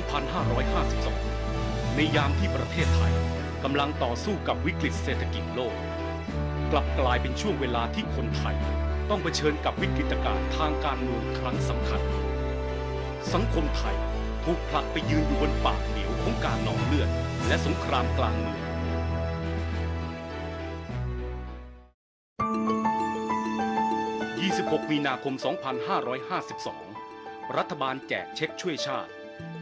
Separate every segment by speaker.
Speaker 1: 2552 ในยามที่ประเทศไทยกำลังต่อสู้กับวิกฤตเศรษฐกิจโลก กลับกลายเป็นช่วงเวลาที่คนไทย ต้องเผชิญกับวิกฤตการณ์ทางการเมืองครั้งสำคัญ สังคมไทยถูกผลักไปยืนอยู่บนปากเหวของการนองเลือด และสงครามกลางเมือง26 มีนาคม 2552 รัฐบาลแจกเช็คช่วยชาติ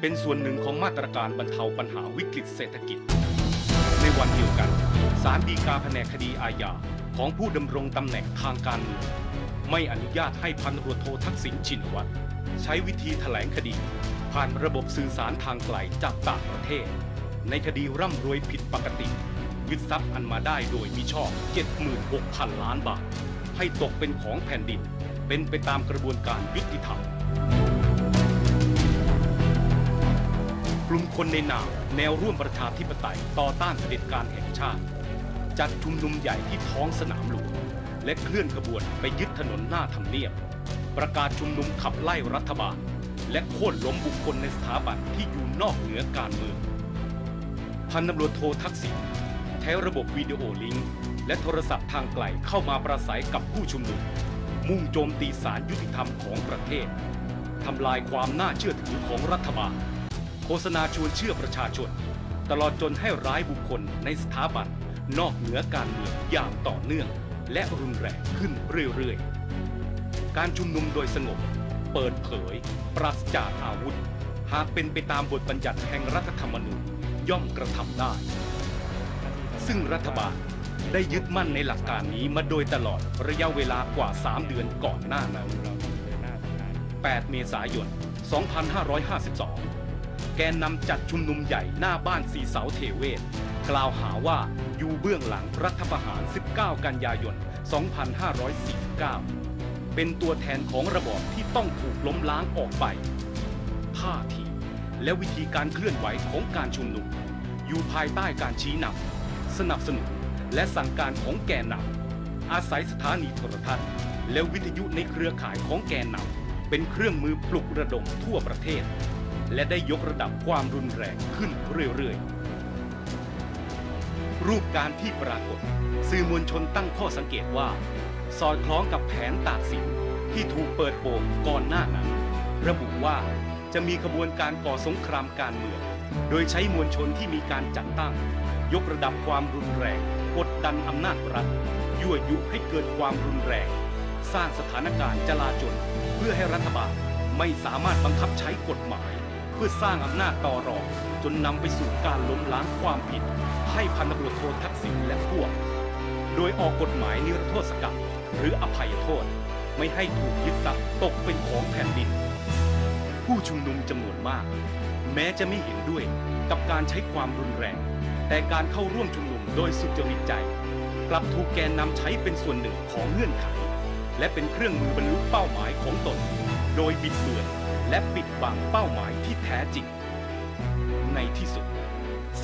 Speaker 1: เป็นส่วนหนึ่งของมาตรการบรรเทาปัญหาวิกฤตเศรษฐกิจ ในวันเดียวกันศาลฎีกาแผนกคดีอาญาของผู้ดำรงตำแหน่งทางการเมืองไม่อนุญาตให้พันตำรวจโททักษิณชินวัตรใช้วิธีแถลงคดี ผ่านระบบสื่อสารทางไกลจากต่างประเทศ ในคดีร่ำรวยผิดปกติ ยึดทรัพย์อันมาได้โดยมิชอบ 76,000 ล้านบาท ให้ตกเป็นของแผ่นดิน เป็นไปตามกระบวนการยุติธรรม กลุ่มคนในนามแนวร่วมประชาธิปไตยต่อต้านเผด็จการแห่งชาติ จัดชุมนุมใหญ่ที่ท้องสนามหลวงและเคลื่อนขบวนไปยึดถนนหน้าทำเนียบ ประกาศชุมนุมขับไล่รัฐบาล และโค่นล้มบุคคลในสถาบันที่อยู่นอกเหนือการเมืองพันตำรวจโททักษิณใช้ระบบวิดีโอลิงก์และโทรศัพท์ทางไกลเข้ามาประสัยกับผู้ชุมนุม มุ่งโจมตีสารยุติธรรมของประเทศทำลายความน่าเชื่อถือของรัฐบาล โฆษณาชวนเชื่อประชาชน ตลอดจนให้ร้ายบุคคลในสถาบัน นอกเหนือการเมืองอย่างต่อเนื่อง และรุนแรงขึ้นเรื่อยๆ การชุมนุมโดยสงบ เปิดเผย ปราศจากอาวุธ หากเป็นไปตามบทบัญญัติแห่งรัฐธรรมนูญย่อมกระทำได้ ซึ่งรัฐบาลได้ยึดมั่นในหลักการนี้มาโดยตลอดระยะเวลากว่า 3 เดือนก่อนหน้านั้น8 เมษายน 2552 แกนนำจัดชุมนุมใหญ่หน้าบ้านสีเสาเทเวศ กล่าวหาว่าอยู่เบื้องหลังรัฐประหาร 19 กันยายน 2549 เป็นตัวแทนของระบอบที่ต้องถูกล้มล้างออกไปท่าทีและวิธีการเคลื่อนไหวของการชุมนุม อยู่ภายใต้การชี้นำสนับสนุนและสั่งการของแกนนำอาศัยสถานีโทรทัศน์ และวิทยุในเครือข่ายของแกนนำเป็นเครื่องมือปลุกระดมทั่วประเทศ และได้ยกระดับความรุนแรงขึ้นเรื่อยๆ รูปการที่ปรากฏ สื่อมวลชนตั้งข้อสังเกตว่า สอดคล้องกับแผนตากสินที่ถูกเปิดโปงก่อนหน้านั้น ระบุว่าจะมีขบวนการก่อสงครามการเมือง โดยใช้มวลชนที่มีการจัดตั้ง ยกระดับความรุนแรง กดดันอำนาจรัฐ ยั่วยุให้เกิดความรุนแรง สร้างสถานการณ์จลาจลเพื่อให้รัฐบาลไม่สามารถบังคับใช้กฎหมาย เพื่อสร้างอำนาจต่อรองจนนำไปสู่การล้มล้างความผิด ให้พันตำรวจโททักษิณและพวก โดยออกกฎหมายนิรโทษกรรมหรืออภัยโทษ ไม่ให้ถูกยึดทรัพย์ตกเป็นของแผ่นดิน ผู้ชุมนุมจำนวนมาก แม้จะไม่เห็นด้วยกับการใช้ความรุนแรง แต่การเข้าร่วมชุมนุมโดยสุจริตใจ กลับถูกแกนนำใช้เป็นส่วนหนึ่งของเงื่อนไข และเป็นเครื่องมือบรรลุเป้าหมายของตน โดยบิดเบือน และปิดบังเป้าหมายที่แท้จริง ในที่สุด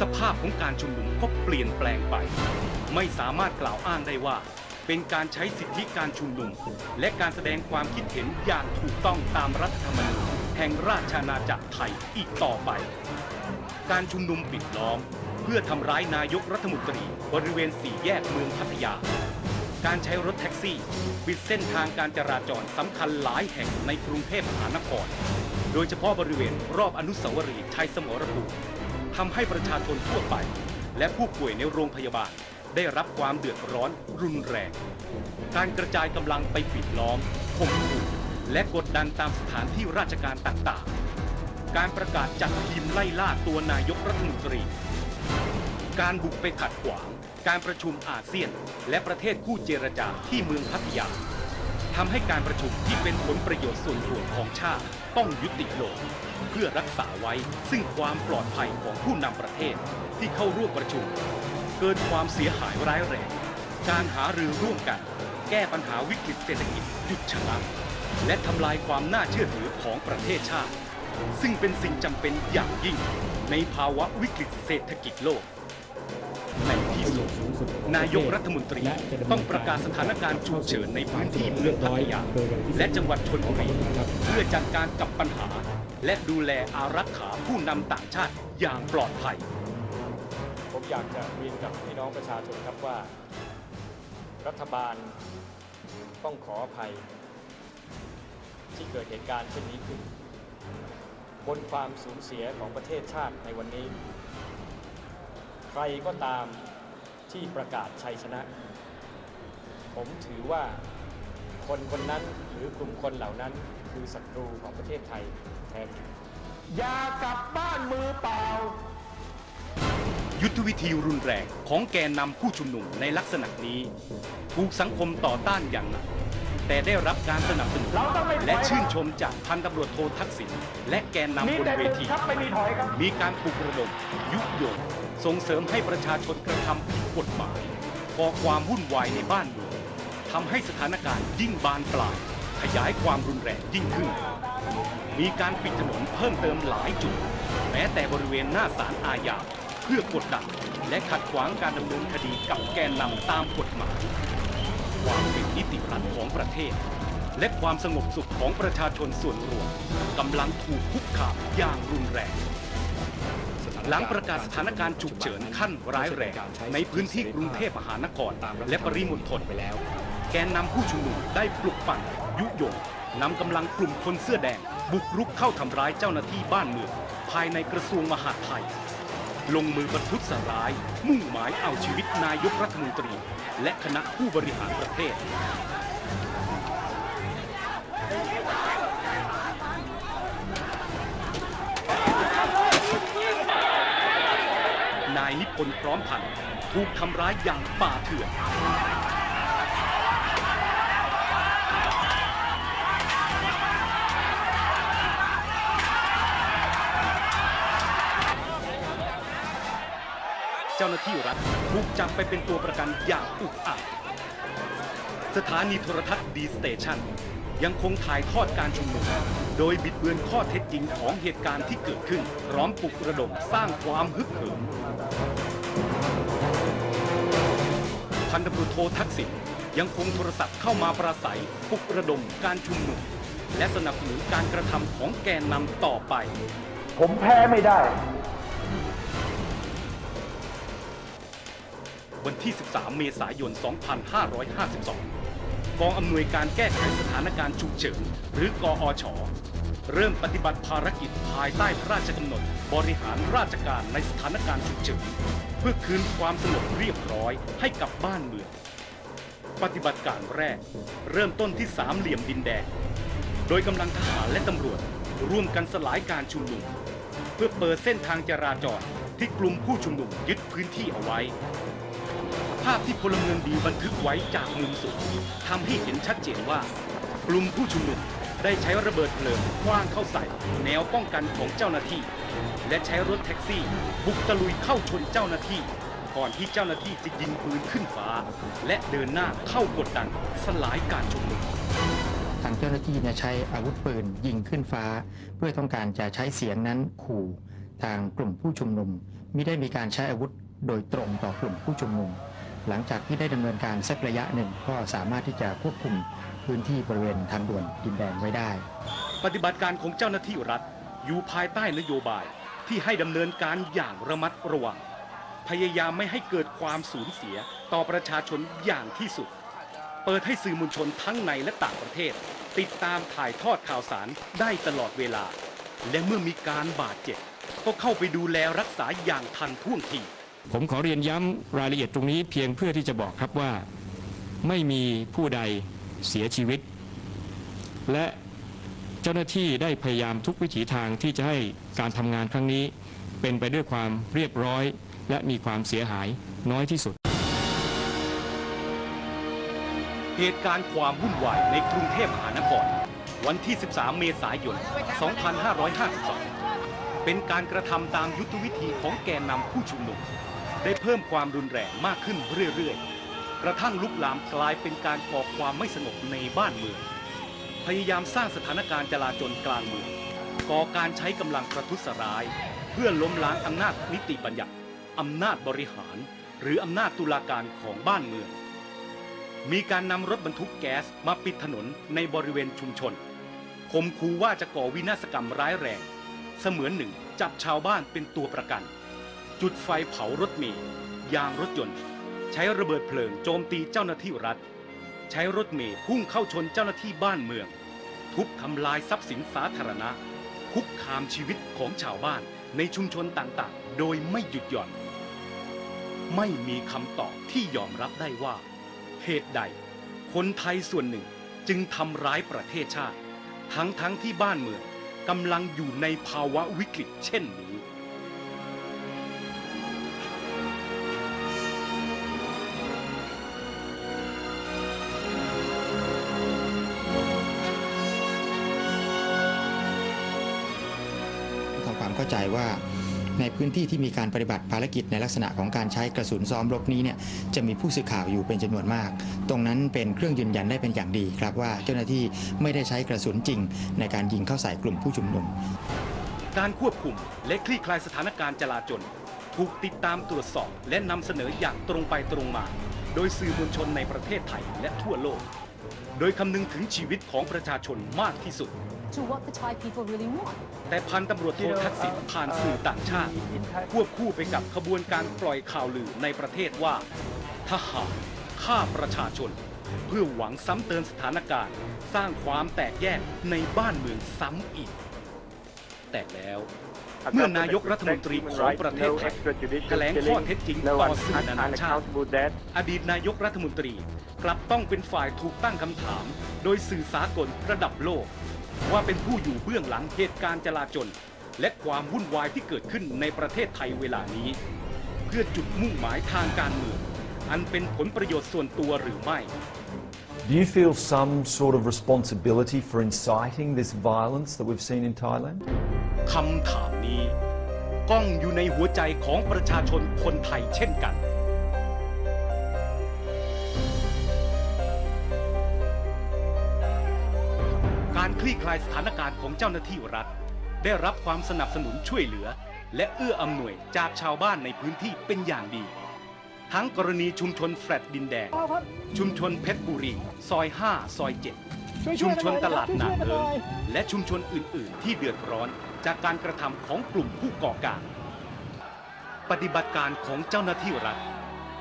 Speaker 1: สภาพของการชุมนุมก็เปลี่ยนแปลงไป ไม่สามารถกล่าวอ้างได้ว่า เป็นการใช้สิทธิการชุมนุม และการแสดงความคิดเห็นอย่างถูกต้องตามรัฐธรรมนูญแห่งราชอาณาจักรไทยอีกต่อไป การชุมนุมปิดล้อม เพื่อทำร้ายนายกรัฐมนตรีบริเวณสี่แยกเมืองพัทยา การใช้รถแท็กซี่ปิดเส้นทางการจราจรสำคัญหลายแห่งในกรุงเทพมหานคร โดยเฉพาะบริเวณรอบอนุสาวรีย์ชัยสมรภูมิทำให้ประชาชนทั่วไป และผู้ป่วยในโรงพยาบาลได้รับความเดือดร้อนรุนแรง การกระจายกำลังไปปิดล้อมข่มขู่และกดดันตามสถานที่ราชการต่างๆ การประกาศจัดทีมไล่ล่าตัวนายกรัฐมนตรี การบุกไปขัดขวาง การประชุมอาเซียน และประเทศคู่เจรจาที่เมืองพัทยาทำให้การประชุมที่เป็นผลประโยชน์ส่วนรวมของชาติต้องยุติลง เพื่อรักษาไว้ซึ่งความปลอดภัยของผู้นำประเทศที่เข้าร่วมประชุม เกิดความเสียหายร้ายแรง การหารือร่วมกัน แก้ปัญหาวิกฤตเศรษฐกิจหยุดชะงักและทำลายความน่าเชื่อถือของประเทศชาติ ซึ่งเป็นสิ่งจำเป็นอย่างยิ่งในภาวะวิกฤตเศรษฐกิจโลก ในที่สุดนายกรัฐมนตรีต้องประกาศสถานการณ์ฉุกเฉินในพื้นที่เมืองพัทยาและจังหวัดชนบุรีเพื่อจัดการกับปัญหา และดูแลอารักขาผู้นำต่างชาติอย่างปลอดภัย
Speaker 2: ผมอยากจะเรียนกับพี่น้องประชาชนครับว่า รัฐบาลต้องขออภัย ที่เกิดเหตุการณ์เช่นนี้ขึ้น บนความสูญเสียของประเทศชาติในวันนี้ ใครก็ตามที่ประกาศชัยชนะ ผมถือว่าคนคนนั้นหรือกลุ่มคนเหล่านั้นคือศัตรูของประเทศไทยแท้จริง
Speaker 3: อย่ากลับบ้านมือเปล่า
Speaker 1: ยุทธวิธีรุนแรงของแกนนำผู้ชุมนุมในลักษณะนี้ถูกสังคมต่อต้านอย่างหนัก แต่ได้รับการสนับสนุน
Speaker 3: เราต้องไม่ถอย
Speaker 1: และชื่นชมจากพันตำรวจโททักษิณและแกนนำ
Speaker 3: มี
Speaker 1: บน
Speaker 3: แต่
Speaker 1: เว
Speaker 3: หนึ่ง
Speaker 1: ที
Speaker 3: ครับไม่มีถอยครับ
Speaker 1: มีการปลุกระดมยุยงส่งเสริมให้ประชาชนกระทำผิดกฎหมายก่อความวุ่นวายในบ้านเมืองทำให้สถานการณ์ยิ่งบานปลาย ขยายความรุนแรงยิ่งขึ้น มีการปิดถนนเพิ่มเติมหลายจุด แม้แต่บริเวณหน้าศาลอาญาเพื่อกดดันและขัดขวางการดำเนินคดีกับแกนนำตามกฎหมาย ความเป็นนิติรัฐของประเทศ และความสงบสุขของประชาชนส่วนรวมกำลังถูกคุกคามอย่างรุนแรง หลังประกาศสถานการณ์ฉุกเฉินขั้นร้ายแรงในพื้นที่กรุงเทพมหานครและปริมณฑลไปแล้ว แกนนำผู้ชุมนุมได้ปลุกปั่นยุยงนำกำลังกลุ่มคนเสื้อแดง บุกรุกเข้าทำร้ายเจ้าหน้าที่บ้านเมืองภายในกระทรวงมหาดไทย ลงมือประทุษร้าย มุ่งหมายเอาชีวิตนายกรัฐมนตรี และคณะผู้บริหารประเทศ นายนิพนธ์พร้อมพันธ์ถูกทำร้ายอย่างป่าเถื่อน เจ้าหน้าที่รัฐถูกจับไปเป็นตัวประกันอย่างอุกอาจสถานีโทรทัศน์ดีสเตชันยังคงถ่ายทอดการชุมนุม โดยบิดเบือนข้อเท็จจริงของเหตุการณ์ที่เกิดขึ้น พร้อมปลุกระดมสร้างความฮึกเหิมพันตำรวจโททักษิณยังคงโทรศัพท์เข้ามาปราศัยปลุกระดมการชุมนุม และสนับสนุนการกระทำของแกนนำต่อไป
Speaker 3: ผมแพ้ไม่ได้
Speaker 1: วันที่ 13 เมษายน 2552 กองอำนวยการแก้ไขสถานการณ์ฉุกเฉิน หรือกอชเริ่มปฏิบัติภารกิจภายใต้พระราชกำหนด บริหารราชการในสถานการณ์ฉุกเฉิน เพื่อคืนความสงบเรียบร้อยให้กับบ้านเมือง ปฏิบัติการแรก เริ่มต้นที่สามเหลี่ยมดินแดง โดยกำลังทหารและตำรวจ ร่วมกันสลายการชุมนุม เพื่อเปิดเส้นทางจราจรที่กลุ่มผู้ชุมนุมยึดพื้นที่เอาไว้ ภาพที่พลเมืองดีบันทึกไว้จากมุมสูงทำให้เห็นชัดเจนว่า กลุ่มผู้ชุมนุมได้ใช้ระเบิดเพลิงคว้างเข้าใส่ แนวป้องกันของเจ้าหน้าที่ และใช้รถแท็กซี่ บุกตะลุยเข้าชนเจ้าหน้าที่ ก่อนที่เจ้าหน้าที่จะยิงปืนขึ้นฟ้า และเดินหน้าเข้ากดดันสลายการชุมนุม
Speaker 4: ทางเจ้าหน้าที่ใช้อาวุธปืนยิงขึ้นฟ้า เพื่อต้องการจะใช้เสียงนั้นขู่ทางกลุ่มผู้ชุมนุมไมิได้มีการใช้อาวุธโดยตรงต่อกลุ่มผู้ชุมนุม หลังจากที่ได้ดำเนินการสักระยะหนึ่งก็สามารถที่จะควบคุมพื้นที่บริเวณทางด่วนดินแดงไว้ได้
Speaker 1: ปฏิบัติการของเจ้าหน้าที่รัฐ อยู่ภายใต้นโยบายที่ให้ดำเนินการอย่างระมัดระวัง พยายามไม่ให้เกิดความสูญเสียต่อประชาชนอย่างที่สุด เปิดให้สื่อมวลชนทั้งในและต่างประเทศ ติดตามถ่ายทอดข่าวสารได้ตลอดเวลา และเมื่อมีการบาดเจ็บ ก็เข้าไปดูแลรักษาอย่างทันท่วงที
Speaker 5: ผมขอเรียนย้ำรายละเอียดตรงนี้เพียงเพื่อที่จะบอกครับว่าไม่มีผู้ใดเสียชีวิต และเจ้าหน้าที่ได้พยายามทุกวิถีทางที่จะให้การทำงานครั้งนี้ เป็นไปด้วยความเรียบร้อย และมีความเสียหายน้อยที่สุด
Speaker 1: เหตุการณ์ความวุ่นวายในกรุงเทพมหานคร วันที่ 13 เมษายน 2552 เป็นการกระทำตามยุทธวิธีของแกนนำผู้ชุมนุม ได้เพิ่มความรุนแรงมากขึ้นเรื่อยๆ กระทั่งลุกลามกลายเป็นการก่อความไม่สงบในบ้านเมือง พยายามสร้างสถานการณ์จลาจลกลางเมือง ก่อการใช้กำลังประทุษร้าย เพื่อล้มล้างอำนาจนิติบัญญัติอำนาจบริหาร หรืออำนาจตุลาการของบ้านเมือง มีการนำรถบรรทุกแก๊สมาปิดถนนในบริเวณชุมชนคมคูว่าจะก่อวินาศกรรมร้ายแรง เสมือนหนึ่งจับชาวบ้านเป็นตัวประกัน จุดไฟเผารถเมล์ยางรถยนต์ ใช้ระเบิดเพลิงโจมตีเจ้าหน้าที่รัฐ ใช้รถเมล์พุ่งเข้าชนเจ้าหน้าที่บ้านเมือง ทุบทำลายทรัพย์สินสาธารณะ คุกคามชีวิตของชาวบ้านในชุมชนต่างๆ โดยไม่หยุดหย่อน ไม่มีคำตอบที่ยอมรับได้ว่า เหตุใด คนไทยส่วนหนึ่งจึงทำร้ายประเทศชาติ ทั้งๆทที่บ้านเมืองกำลังอยู่ในภาวะวิกฤตเช่นนี้
Speaker 4: ใจว่าในพื้นที่ที่มีการปฏิบัติภารกิจในลักษณะของการใช้กระสุนซ้อมรบนี้เนี่ยจะมีผู้สื่อข่าวอยู่เป็นจำนวนมาก ตรงนั้นเป็นเครื่องยืนยันได้เป็นอย่างดีครับว่าเจ้าหน้าที่ไม่ได้ใช้กระสุนจริง ในการยิงเข้าใส่กลุ่มผู้ชุมนุม
Speaker 1: การควบคุมและคลี่คลายสถานการณ์จลาจลถูกติดตามตรวจสอบ และนำเสนออย่างตรงไปตรงมา โดยสื่อมวลชนในประเทศไทยและทั่วโลก โดยคำนึงถึงชีวิตของประชาชนมากที่สุด
Speaker 6: to what the Thai people really want.
Speaker 1: แต่พันตำรวจโททักษิณผ่านสื่อต่างชาติ ควบคู่ไปกับขบวนการปล่อยข่าวลือในประเทศว่า ทหารฆ่าประชาชน เพื่อหวังซ้ำเติมสถานการณ์ สร้างความแตกแยกในบ้านเมืองซ้ำอีก แต่แล้ว เมื่อนายกรัฐมนตรีของประเทศไทยแถลงข้อเท็จจริงต่อสื่อนานาชาติอดีตนายกรัฐมนตรีกลับต้องเป็นฝ่ายถูกตั้งคำถาม โดยสื่อสากลระดับโลก ว่าเป็นผู้อยู่เบื้องหลังเหตุการณ์จลาจลและความวุ่นวายที่เกิดขึ้นในประเทศไทยเวลานี้ เพื่อจุดมุ่งหมายทางการเมืองอันเป็นผลประโยชน์ส่วนตัวหรือไม่
Speaker 7: Do you feel some sort of responsibility for inciting this violence that we've seen in Thailand?
Speaker 1: คำถามนี้ก้องอยู่ในหัวใจของประชาชนคนไทยเช่นกัน การคลี่คลายสถานการณ์ของเจ้าหน้าที่รัฐ ได้รับความสนับสนุนช่วยเหลือ และเอื้ออำนวยจากชาวบ้านในพื้นที่เป็นอย่างดี ทั้งกรณีชุมชนแฟลตดินแดง ชุมชนเพชรบุรี ซอย 5 ซอย 7 ชุมชนตลาดนาเอิงและชุมชนอื่น ๆ ที่เดือดร้อนจากการกระทำของกลุ่มผู้ก่อการ ปฏิบัติการของเจ้าหน้าที่รัฐ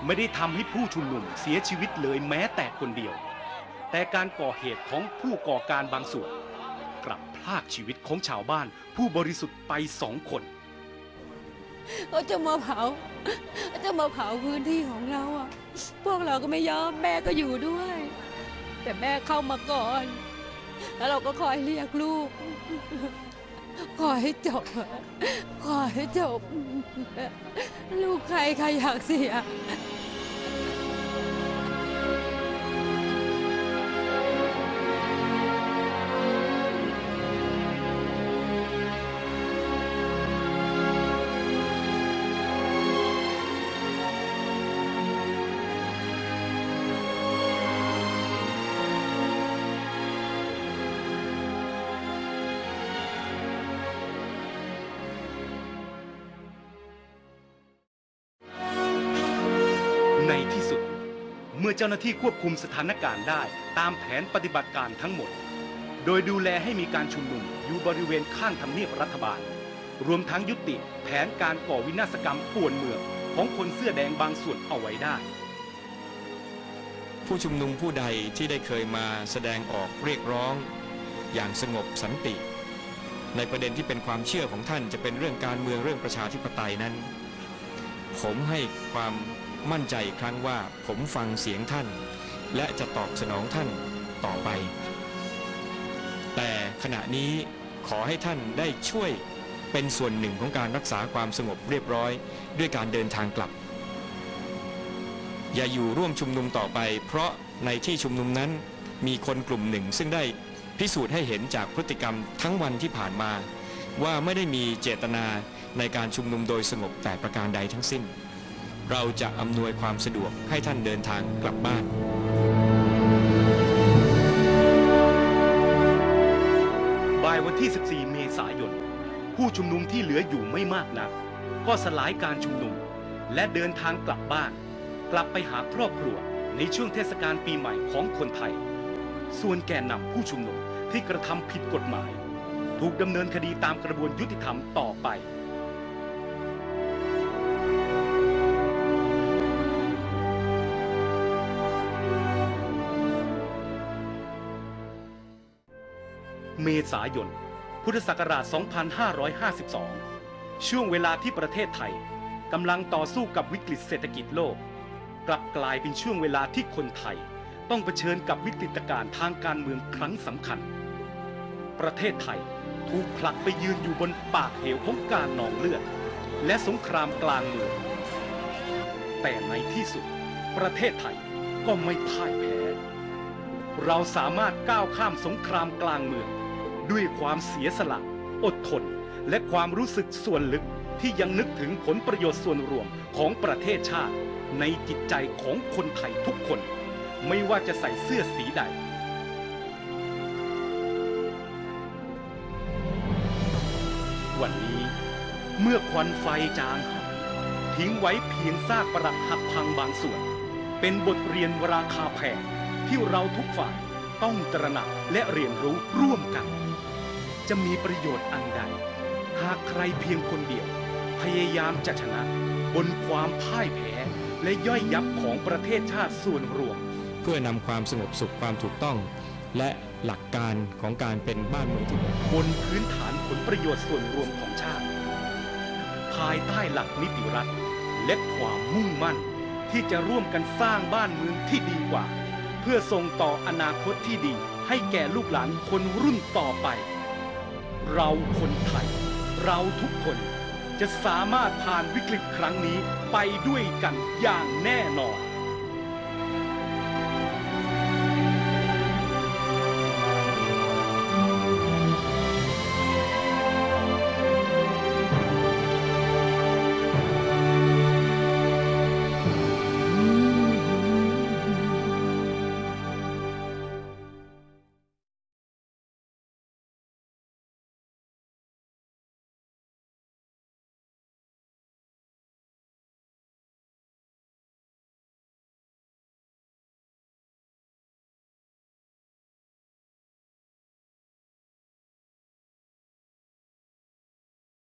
Speaker 1: ไม่ได้ทำให้ผู้ชุมนุมเสียชีวิตเลยแม้แต่คนเดียว แต่การก่อเหตุของผู้ก่อการบางส่วน กลับพลากชีวิตของชาวบ้านผู้บริสุทธิ์ไปสองคน
Speaker 6: เขาจะมาเผาเขาจะมาเผาพื้นที่ของเราอะพวกเราก็ไม่ยอมแม่ก็อยู่ด้วย แต่แม่เข้ามาก่อน แล้วเราก็คอยเรียกลูก ขอให้จบเถอะขอให้จบ ลูกใครใครอยากเสีย
Speaker 1: ในที่สุด เมื่อเจ้าหน้าที่ควบคุมสถานการณ์ได้ตามแผนปฏิบัติการทั้งหมด โดยดูแลให้มีการชุมนุมอยู่บริเวณข้างทำเนียบรัฐบาล รวมทั้งยุติแผนการก่อวินาศกรรมป่วนเมืองของคนเสื้อแดงบางส่วนเอาไว้ได้
Speaker 5: ผู้ชุมนุมผู้ใดที่ได้เคยมาแสดงออกเรียกร้อง อย่างสงบสันติ ในประเด็นที่เป็นความเชื่อของท่านจะเป็นเรื่องการเมืองเรื่องประชาธิปไตยนั้น ผมให้ความ มั่นใจอีกครั้งว่าผมฟังเสียงท่าน และจะตอบสนองท่านต่อไป แต่ขณะนี้ขอให้ท่านได้ช่วยเป็นส่วนหนึ่งของการรักษาความสงบเรียบร้อย ด้วยการเดินทางกลับ อย่าอยู่ร่วมชุมนุมต่อไป เพราะในที่ชุมนุมนั้นมีคนกลุ่มหนึ่ง ซึ่งได้พิสูจน์ให้เห็นจากพฤติกรรมทั้งวันที่ผ่านมา ว่าไม่ได้มีเจตนาในการชุมนุมโดยสงบแต่ประการใดทั้งสิ้น เราจะอำนวยความสะดวกให้ท่านเดินทางกลับบ้าน
Speaker 1: บ่ายวันที่ 14 เมษายน ผู้ชุมนุมที่เหลืออยู่ไม่มากนัก ก็สลายการชุมนุม และเดินทางกลับบ้าน กลับไปหาครอบครัวในช่วงเทศกาลปีใหม่ของคนไทย ส่วนแกนนำผู้ชุมนุมที่กระทำผิดกฎหมาย ถูกดำเนินคดีตามกระบวนยุติธรรมต่อไป เมษายน พุทธศักราช 2552 ช่วงเวลาที่ประเทศไทยกำลังต่อสู้กับวิกฤตเศรษฐกิจโลก กลับกลายเป็นช่วงเวลาที่คนไทย ต้องเผชิญกับวิกฤตการณ์ทางการเมืองครั้งสำคัญ ประเทศไทยถูกผลักไปยืนอยู่บนปากเหวของการนองเลือด และสงครามกลางเมือง แต่ในที่สุด ประเทศไทยก็ไม่พ่ายแพ้ เราสามารถก้าวข้ามสงครามกลางเมือง ด้วยความเสียสละ อดทน และความรู้สึกส่วนลึกที่ยังนึกถึงผลประโยชน์ส่วนรวมของประเทศชาติ ในจิตใจของคนไทยทุกคน ไม่ว่าจะใส่เสื้อสีใดวันนี้เมื่อควันไฟจางหายทิ้งไว้เพียงซากปรักหักพังบางส่วน เป็นบทเรียนราคาแพงที่เราทุกฝ่ายต้องตระหนักและเรียนรู้ร่วมกัน จะมีประโยชน์อันใด หากใครเพียงคนเดียว พยายามจะชนะ บนความพ่ายแพ้และย่อยยับของประเทศชาติส่วนรวม
Speaker 5: เพื่อนำความสงบสุขความถูกต้อง และหลักการของการเป็นบ้านเมืองที่
Speaker 1: บนพื้นฐานผลประโยชน์ส่วนรวมของชาติ ภายใต้หลักนิติรัฐ และความมุ่งมั่นที่จะร่วมกันสร้างบ้านเมืองที่ดีกว่า เพื่อส่งต่ออนาคตที่ดีให้แก่ลูกหลานคนรุ่นต่อไป เราคนไทย เราทุกคนจะสามารถผ่านวิกฤตครั้งนี้ไปด้วยกันอย่างแน่นอน